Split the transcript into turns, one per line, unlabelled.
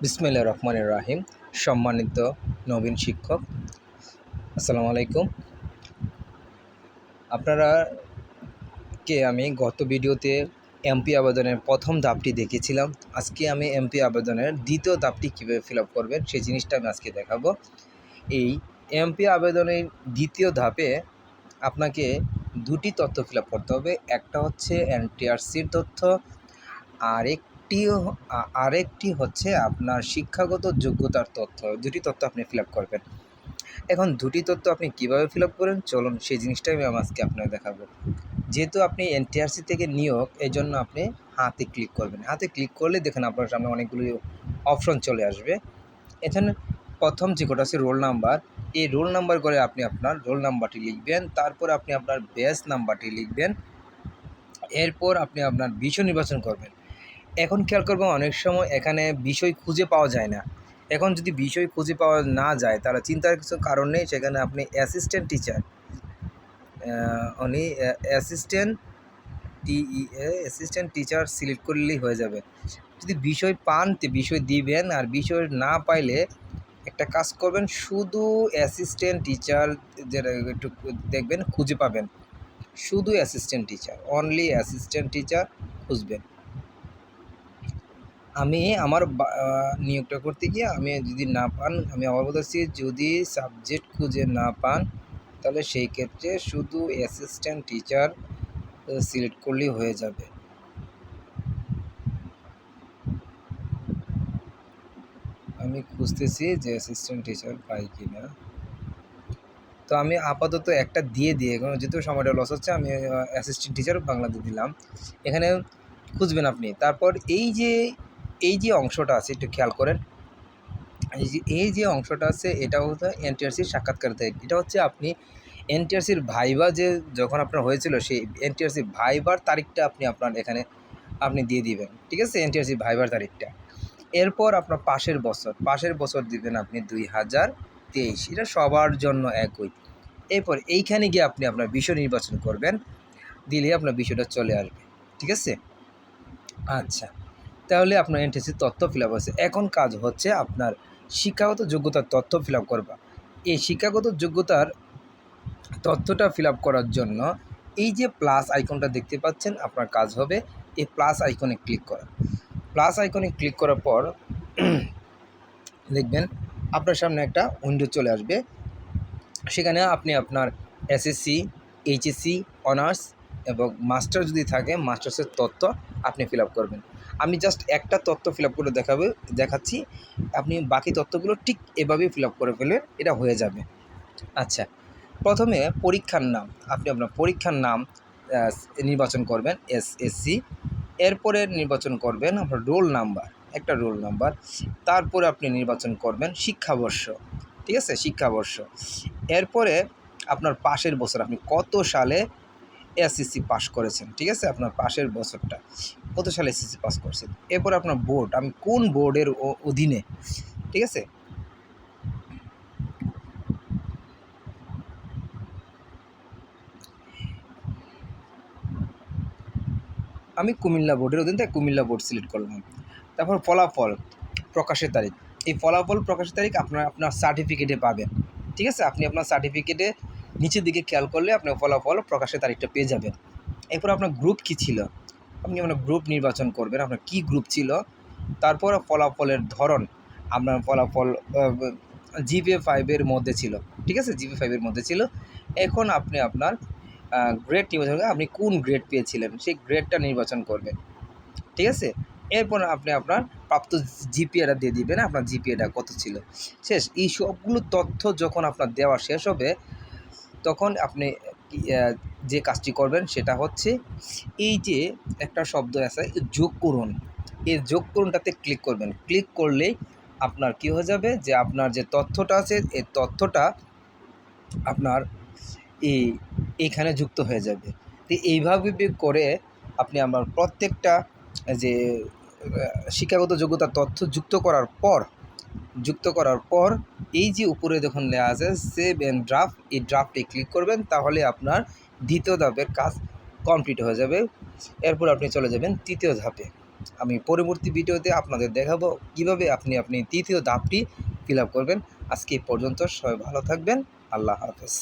বিসমিল্লা রহমান রাহিম। সম্মানিত নবীন শিক্ষক, আসসালামু আলাইকুম। আপনারা কে আমি গত ভিডিওতে এমপি আবেদনের প্রথম ধাপটি দেখিয়েছিলাম আজকে আমি এমপি আবেদনের দ্বিতীয় ধাপটি কীভাবে ফিল আপ করবেন সেই জিনিসটা আমি আজকে দেখাবো। এই এমপি আবেদনের দ্বিতীয় ধাপে আপনাকে দুটি তথ্য ফিল আপ করতে হবে। একটা হচ্ছে এনটিআরসির তথ্য আরেকটি হ- আ- আরেকটি হচ্ছে আপনার শিক্ষাগত যোগ্যতার তথ্য। দুটি তথ্য আপনি ফিল আপ করবেন। এখন দুটি তথ্য আপনি কীভাবে ফিল আপ করেন? চলুন সেই জিনিসটাই আমি আজকে আপনাকে দেখাবো। যেহেতু আপনি এনটিআরসি থেকে নিয়োগ এই জন্য আপনি হাতে ক্লিক করবেন। হাতে ক্লিক করলে দেখেন আপনার সামনে অনেকগুলি অপশন চলে আসবে। এখানে প্রথম যে কোটা আছে রোল নাম্বার এই রোল নাম্বার করে আপনি আপনার রোল নাম্বারটি লিখবেন। তারপর আপনি আপনার ব্যাচ নাম্বারটি লিখবেন। এরপর আপনি আপনার বিষয় নির্বাচন করবেন। এখন খেয়াল করবেন অনেক সময় এখানে বিষয় খুঁজে পাওয়া যায় না। এখন যদি বিষয় খুঁজে পাওয়া না যায়, তাহলে চিন্তার কিছু কারণ নেই। সেখানে আপনি অ্যাসিস্ট্যান্ট টিচার উনি অ্যাসিস্ট্যান্ট টিই অ্যাসিস্ট্যান্ট টিচার সিলেক্ট করলেই হয়ে যাবে। যদি বিষয় পান বিষয় দিবেন আর বিষয় না পাইলে একটা কাজ করবেন, শুধু অ্যাসিস্ট্যান্ট টিচার যেটা একটু দেখবেন, খুঁজে পাবেন। শুধু assistant teacher only assistant teacher খুঁজবেন। আমি আমার নিয়োগটা করতে গিয়ে আমি যদি না পান, আমি আবার যদি সাবজেক্ট খুঁজে না পান, তাহলে সেই ক্ষেত্রে শুধু অ্যাসিস্ট্যান্ট টিচার সিলেক্ট করলেই হয়ে যাবে। আমি খুঁজতেছি যে অ্যাসিস্ট্যান্ট টিচার পাই কি না তো আমি আপাতত একটা দিয়ে দিয়ে কারণ যেহেতু সময়টা লস হচ্ছে, আমি অ্যাসিস্ট্যান্ট টিচার বাংলাতে দিলাম। এখানে খুঁজবেন আপনি। তারপর এই যে এই যে অংশটা আছে, একটু খেয়াল করেন। এই যে এই যে অংশটা আছে, এটা হচ্ছে এনটিআরসির সাক্ষাৎকার থেকে এটা হচ্ছে আপনি এনটিআরসির ভাইবা যে যখন আপনার হয়েছিল, সেই এনটিআরসি ভাইবার তারিখটা আপনি আপনার এখানে আপনি দিয়ে দিবেন। ঠিক আছে? এনটিআরসি ভাইবার তারিখটা। এরপর আপনার পাশের বছর পাশের বছর দিবেন আপনি দুই হাজার তেইশ। এটা সবার জন্য একই। এরপর এইখানে গিয়ে আপনি আপনার বিষয় নির্বাচন করবেন। দিলে আপনার বিষয়টা চলে আসবে। ঠিক আছে? আচ্ছা। তাহলে আপনার এনটিসির তথ্য ফিল আপ হচ্ছে এখন কাজ হচ্ছে আপনার শিক্ষাগত যোগ্যতার তথ্য ফিল আপ করবা। এই শিক্ষাগত যোগ্যতার তথ্যটা ফিল আপ করার জন্য এই যে প্লাস আইকনটা দেখতে পাচ্ছেন, আপনার কাজ হবে এই প্লাস আইকনে ক্লিক করা। প্লাস আইকনে ক্লিক করার পর দেখবেন আপনার সামনে একটা উইন্ডো চলে আসবে। সেখানে আপনি আপনার এসএসসি এইচএসসি অনার্স এবং মাস্টার যদি থাকে, মাস্টার্সের তথ্য আপনি ফিল আপ করবেন। আমি জাস্ট একটা তথ্য ফিল আপ করে দেখাবে, দেখাচ্ছি। আপনি বাকি তথ্যগুলো ঠিক এভাবেই ফিল আপ করে ফেলে এটা হয়ে যাবে। আচ্ছা প্রথমে পরীক্ষার নাম। আপনি আপনার পরীক্ষার নাম নির্বাচন করবেন এস এসসি এরপরে নির্বাচন করবেন আপনার রোল নাম্বার, একটা রোল নাম্বার। তারপরে আপনি নির্বাচন করবেন শিক্ষাবর্ষ, ঠিক আছে? শিক্ষাবর্ষ। এরপরে আপনার পাশের বছর আপনি কত সালে এসএসসি পাস করেছেন, ঠিক আছে? আপনার পাশের বছরটা। কত সালে এসএসসি পাস করছেন? এরপর আপনার বোর্ড আমি কোন বোর্ডের অধীনে, ঠিক আছে? আমি কুমিল্লা বোর্ডের অধীন থেকে কুমিল্লা বোর্ড সিলেক্ট করলাম। তারপর ফলাফল, প্রকাশের তারিখ। এই ফলাফল, প্রকাশের তারিখ আপনার আপনার সার্টিফিকেটে পাবেন। ঠিক আছে? আপনি আপনার সার্টিফিকেটে নিচের দিকে খেয়াল করলে আপনার ফলাফল প্রকাশের তারিখটা পেয়ে যাবেন। এরপর আপনার গ্রুপ কী ছিল? আপনি আপনার গ্রুপ নির্বাচন করবেন, আপনার কী গ্রুপ ছিল? তারপর ফলাফলের ধরন আপনার ফলাফল জিপে ফাইভের মধ্যে ছিল। ঠিক আছে? জিপে ফাইভের মধ্যে ছিল। এখন আপনি আপনার গ্রেড নির্বাচন আপনি কোন গ্রেড পেয়েছিলেন? সেই গ্রেডটা নির্বাচন করবেন। ঠিক আছে? এরপর আপনি আপনার প্রাপ্ত জিপিএটা দিয়ে দিবেন। আপনার জিপিএটা কত ছিল? শেষ। এই সবগুলো তথ্য যখন আপনার দেওয়া শেষ হবে তখন আপনি যে কাজটি করবেন সেটা হচ্ছে এই যে একটা শব্দ আছে, যোগ করুন। এই যোগ করুনটাতে ক্লিক করবেন। ক্লিক করলেই আপনার কি হয়ে যাবে যে আপনার যে তথ্যটা আছে, এই তথ্যটা আপনার এই এখানে যুক্ত হয়ে যাবে। তো এইভাবে করে আপনি আমার প্রত্যেকটা যে শিক্ষাগত যোগ্যতা তথ্য যুক্ত করার পর যুক্ত করার পর এই যে উপরে যখন লেখা আছে সেভ অ্যান্ড ড্রাফট এই ড্রাফটে ক্লিক করবেন, তাহলে আপনার দ্বিতীয় ধাপের কাজ কমপ্লিট হয়ে যাবে। এরপর আপনি চলে যাবেন তৃতীয় ধাপে। আমি পরবর্তী ভিডিওতে আপনাদের দেখাবো কীভাবে আপনি আপনি তৃতীয় ধাপটি ফিল করবেন। আজকে পর্যন্ত সবাই ভালো থাকবেন। আল্লাহ হাফেজ।